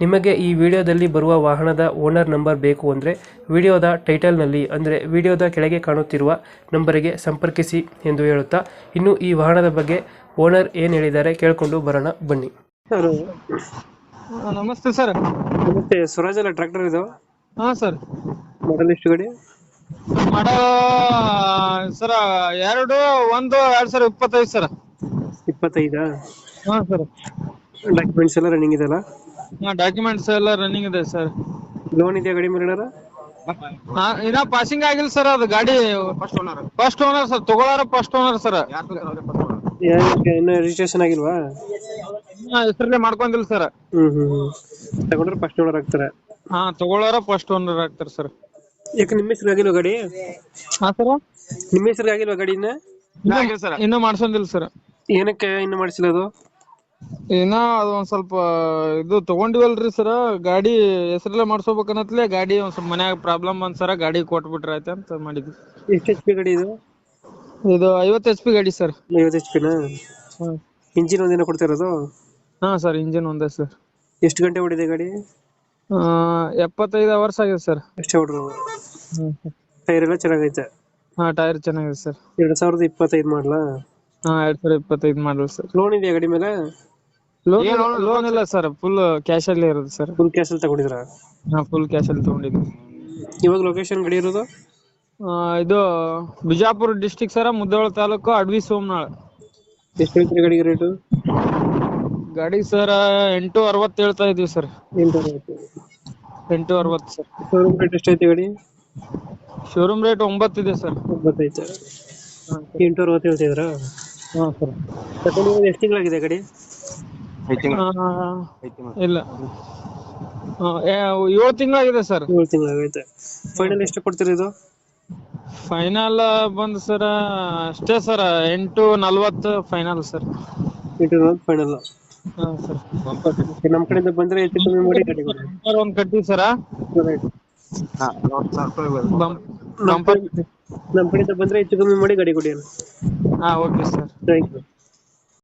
ನಿಮಗೆ ಈ ವಿಡಿಯೋದಲ್ಲಿ ಬರುವ ವಾಹನದ ಓನರ್ ನಂಬರ್ ಬೇಕು ಅಂದರೆ ವಿಡಿಯೋದ ಟೈಟಲ್ನಲ್ಲಿ ಅಂದರೆ ವಿಡಿಯೋದ ಕೆಳಗೆ ಕಾಣುತ್ತಿರುವ ನಂಬರಿಗೆ ಸಂಪರ್ಕಿಸಿ ಎಂದು ಹೇಳುತ್ತಾ ಇನ್ನು ಈ ವಾಹನದ ಬಗ್ಗೆ ಓನರ್ ಏನು ಹೇಳಿದ್ದಾರೆ ಕೇಳಿಕೊಂಡು ಬರೋಣ ಬನ್ನಿ. ನಮಸ್ತೆ ಸರ್. ಮತ್ತೆ ಸ್ವರಾಜ್ ಅಲ್ಲ ಟ್ರ್ಯಾಕ್ಟರ್ ಇದು? ಹಾ ಸರ್. ಮಾಡಲ್ ಎಷ್ಟು ಗಡಿ? ಮಾಡೋ ಸರ್ ಎರಡು ಒಂದು ಎರಡ್ ಸಾವಿರ ಇಪ್ಪತ್ತೈದು ಸರ್. ಇಪ್ಪತ್ತೈದಾ? ಹಾ ಸರ್. ಡಾಕ್ಯುಮೆಂಟ್ಸ್ ಎಲ್ಲ ರನ್ನಿಂಗ್ ಇದೆಯಲ್ಲ ಹಾ ಡಾಕ್ಯುಮೆಂಟ್ಸ್ ಎಲ್ಲ ರನ್ನಿಂಗ್ ಇದೆ ಸರ್ ಲೋನ್ ಇದೆಯಾ ಗಾಡಿ ಮೇಲೆ ಹಾ ಇನ್ನ ಪಾಸಿಂಗ್ ಆಗಿಲ್ಲ ಸರ್ ಅದು ಗಾಡಿ first owner first owner sir ತಗೊಳಾರ first owner sir ಇನ್ನು ರಿಜಿಸ್ಟ್ರೇಷನ್ ಆಗಿಲ್ವಾ? ಹೆಸರಲ್ಲೇ ಮಾಡ್ಕೊಂಡಿಲ್ಲ ಸರ್ ಹ್ಮ್ ಹ್ಮ್ ಹ್ಮ್. ತಗೊಂಡ್ರೆ ಫಸ್ಟ್ ಓನರ್ ಆಗ್ತಾರೆ. ಹಾ ತಗೊಳ್ಳಾರ ಫಸ್ಟ್ ಓನರ್ ಆಗ್ತಾರ ಸರ್ ಯಾಕೆ ನಿಮ್ಮ ಹೆಸರು ಆಗಿಲ್ವಾ ಗಾಡಿ? ಹಾ ಸರ್ ನಿಮ್ಮ ಹೆಸರು ಆಗಿಲ್ವಾ ಗಾಡಿ ಇನ್ನ? ಇನ್ನ ಮಾಡ್ಸೊಂದಿಲ್ಲ ಸರ್ ಏನಕ್ಕೆ ಇನ್ನು ಮಾಡಿಸಿಲ್ಲ ಅದು? ಇನ್ನ ಅದು ಒಂದ್ ಸ್ವಲ್ಪ ಇದು ತಗೊಂಡಿವಲ್ರಿ ಸರ ಗಾಡಿ ಹೆಸರಲ್ಲೇ ಮಾಡ್ಸೋಬೇಕನ್ನತ್ಲೆ ಗಾಡಿ ಒಂದ್ ಸ್ವಲ್ಪ ಮನ್ಯಾಗ ಪ್ರಾಬ್ಲಮ್ ಬಂದ್ ಸರ ಗಾಡಿ ಕೊಟ್ಬಿಟ್ರ ಆಯ್ತ ಅಂತ ಮಾಡಿದ್ವಿ. ಎಷ್ಟು ಎಚ್ ಪಿ ಗಾಡಿ ಇದು? ಇದು ಐವತ್ತು ಎಚ್ ಪಿ ಗಾಡಿ ಸರ್ ಐವತ್ತು ಎಚ್ ಪಿನ ಇಂಜಿನ್ ಒಂದಿನ ಕೊಡ್ತಿರೋದು? ಹಾ ಸರ್ ಇಂಜಿನ್ ಒಂದೇ ಸರ್ ಎಷ್ಟು ಗಂಟೆ ಓಡಿದೆ ಗಾಡಿ? ಎಪ್ಪತ್ತೈದು ಅವರ್ಸ್ ಆಗಿದೆ ಸರ್ ಎಷ್ಟೇ ಹೊಡ್ರು? ಟೈರ್ ಎಲ್ಲ ಚೆನ್ನಾಗೈತೆ? ಹಾ ಟೈರ್ ಚೆನ್ನಾಗಿದೆ ಸರ್ ಎರಡ್ ಸಾವಿರದ ಇಪ್ಪತ್ತೈದು ಮಾಡಲಾ? ಹಾ ಎರಡ್ ಸಾವಿರದ ಇಪ್ಪತ್ತೈದು ಮಾಡಲ್ ಸರ್ ಲೋನ್ ಇದೆಯಾ ಗಾಡಿ ಮೇಲೆ? ಲೋನ್ ಲೋನ್ ಇಲ್ಲ ಸರ್ ಫುಲ್ ಕ್ಯಾಶ್ ಅಲ್ಲಿ ಇರೋದು ಸರ್ ಫುಲ್ ಕ್ಯಾಶ್ ಅಲ್ಲಿ ತಗೊಂಡಿದ್ರ ಹಾ ಫುಲ್ ಕ್ಯಾಶ್ ಅಲ್ಲಿ ತಗೊಂಡಿದ್ವಿ ಇವಾಗ ಲೊಕೇಶನ್ ಗಡಿ ಇರೋದು? ಆ, ಇದು ಬಿಜಾಪುರ ಡಿಸ್ಟಿಕ್ ಸರ್ ಮುದ್ದೇಳ ತಾಲೂಕು ಅಡ್ವಿ ಸೋಮನಾಳ್. ಎಷ್ಟು ಹೇಳ್ತೀರಿ ಗಡಿಗೆ ರೇಟು ಗಾಡಿ ಸರ್ ಎಂಟು ಅರವತ್ತು ಹೇಳ್ತಾ ಇದೀವಿ ಸರ್ ಎಂಟು ಎಂಟು ಅರವತ್ತು ಸರ್ ಶೋರೂಮ್ ರೇಟ್ ಎಷ್ಟೈತೆ ಗಾಡಿ? ಶೋರೂಮ್ ರೇಟ್ ಒಂಬತ್ತಿದೆ ಸರ್ ಒಂಬತ್ತೈತೆ ಎಂಟು ಅರವತ್ತು ಹೇಳ್ತಿದ್ರಾ ಹಾ ಸರ್ ತಗೊಂಡಿರೋದು ಎಷ್ಟು ತಿಂಗಳಾಗಿದೆ ಗಾಡಿ? ಇಲ್ಲ. ಏಳು ತಿಂಗಳಾಗಿದೆ ಸರ್. ಏಳು ತಿಂಗಳಾಗೈತೆ. ಫೈನಲ್ ಎಷ್ಟು ಕೊಡ್ತೀರಿ ಇದು? ಫೈನಲ್ ಬಂದ್ ಸರ್ ಅಷ್ಟೇ ಸರ್ ಎಂಟು ನಲ್ವತ್ತು ಫೈನಲ್ ಸರ್. ಎಂಟು ಫೈನಲ್ ಹಾ ಸರ್. ನಮ್ಮ ಕಡೆಯಿಂದ ಬಂದ್ರೆ ಹೆಚ್ಚು ಕಮ್ಮಿ ಮಾಡಿ ಗಾಡಿ ಕೊಡಿ. ಒಂದ್ ಕಟ್ಟಿ ಸರ. ನಮ್ಮ ಕಡೆಯಿಂದ ಬಂದ್ರೆ ಹೆಚ್ಚು ಕಮ್ಮಿ ಮಾಡಿ ಗಾಡಿ ಕೊಡಿ ಹಾ ಓಕೆ ಸರ್. Thank you